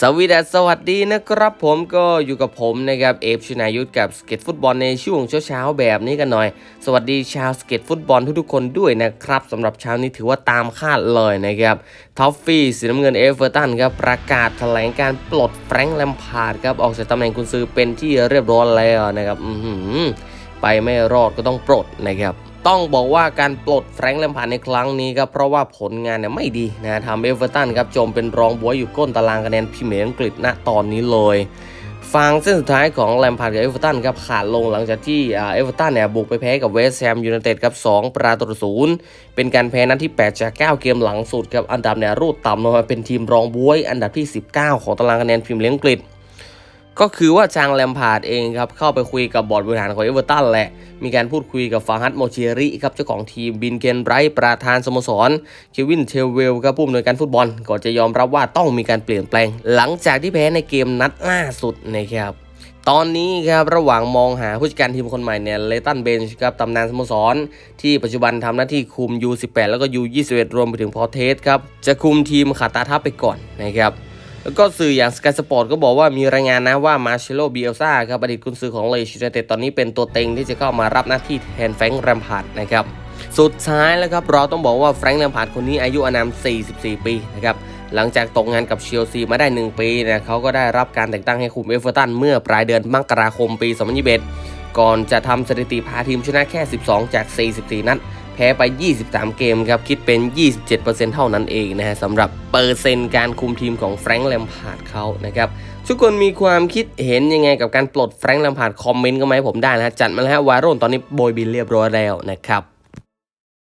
สวีดัสสวัสดีนะครับผมก็อยู่กับผมนะครับเอฟชนายุทธกับสเก็ตฟุตบอลในช่วงเช้าๆแบบนี้กันหน่อย สวัสดีชาวสเก็ตฟุตบอลทุกๆคนด้วยนะครับสำหรับเช้านี้ถือว่าตามคาดเลยนะครับท็อฟฟี่สีน้ำเงินเอเวอร์ตันครับประกาศแถลงการปลดแฟรงค์แลมพาร์ดครับออกจากตำแหน่งกุนซือเป็นที่เรียบร้อยแล้วนะครับอืไปไม่รอดก็ต้องปลดนะครับ ต้องบอกว่าการปลดแฟรงค์แลมพาร์ดในครั้งนี้ครับเพราะว่าผลงานเนี่ยไม่ดีนะทำเอเวอร์ตันครับจมเป็นรองบวยอยู่ก้นตารางคะแนนพรีเมียร์อังกฤษณตอนนี้เลยฟังเส้นสุดท้ายของแลมพาร์ดกับเอเวอร์ตันครับขาดลงหลังจากที่เอเวอร์ตันเนี่ยบุกไปแพ้กับเวสต์แฮมยูไนเต็ดครับ2ประตูต่อศูนย์เป็นการแพ้นัดที่ 8 จาก 9 เกมหลังสุดครับอันดับเนี่ยรูดต่ำลงมาเป็นทีมรองบวย อันดับที่ 19 ของตารางคะแนนพรีเมียร์อังกฤษ ก็คือว่าจางแลมพาร์ดเองครับ เข้าไปคุยกับบอร์ดบริหารของเอเวอร์ตันแหละ มีการพูดคุยกับฟาฮัดโมเชริครับ เจ้าของทีมบินเกนไบรท์ประธานสโมสร เควินเทลเวลครับผู้อำนวยการฟุตบอลก่อนจะยอมรับว่าต้องมีการเปลี่ยนแปลง หลังจากที่แพ้ในเกมนัดล่าสุดนะครับตอนนี้ครับระหว่างมองหาผู้จัดการทีมคนใหม่เนี่ยเลตันเบนช์ครับตำนานสโมสร ที่ปัจจุบันทำหน้าที่คุม U18 แล้วก็ U21 รวมไปถึงพอเทสครับจะคุมทีมขาตาทัพไปก่อนนะครับ แล้วก็สื่ออย่าง Sky Sport ก็บอกว่ามีรายงานนะว่ามาเชโลเบียลซาครับอดีตกุนซือของเลชิยูไนเต็ดตอนนี้เป็นตัวเต็งที่จะเข้ามารับหน้าที่แทนแฟรงค์แรมพาร์ดนะครับสุดท้ายแล้วครับเราต้องบอกว่าแฟรงค์แรมพาร์ดคนนี้อายุอานาม 44 ปีนะครับหลังจากตกงานกับเชลซีมาได้ 1 ปีนะเขาก็ได้รับการแต่งตั้งให้คุมเอเวอร์ตันเมื่อปลายเดือนมกราคมปี 2021 ก่อนจะทำสถิติพาทีมชนะแค่ 12 จาก 44 นัด แพ้ไป 23 เกมครับ คิดเป็น 27%เท่านั้นเองนะฮะสำหรับเปอร์เซ็นต์การคุมทีมของแฟรงค์แลมพาร์ดเขานะครับ ทุกคนมีความคิดเห็นยังไงกับการปลดแฟรงค์แลมพาร์ดคอมเมนต์ก็มาให้ผมได้นะฮะจัดมาแล้วฮะวาโรนตอนนี้โบยบินเรียบร้อยแล้วนะครับ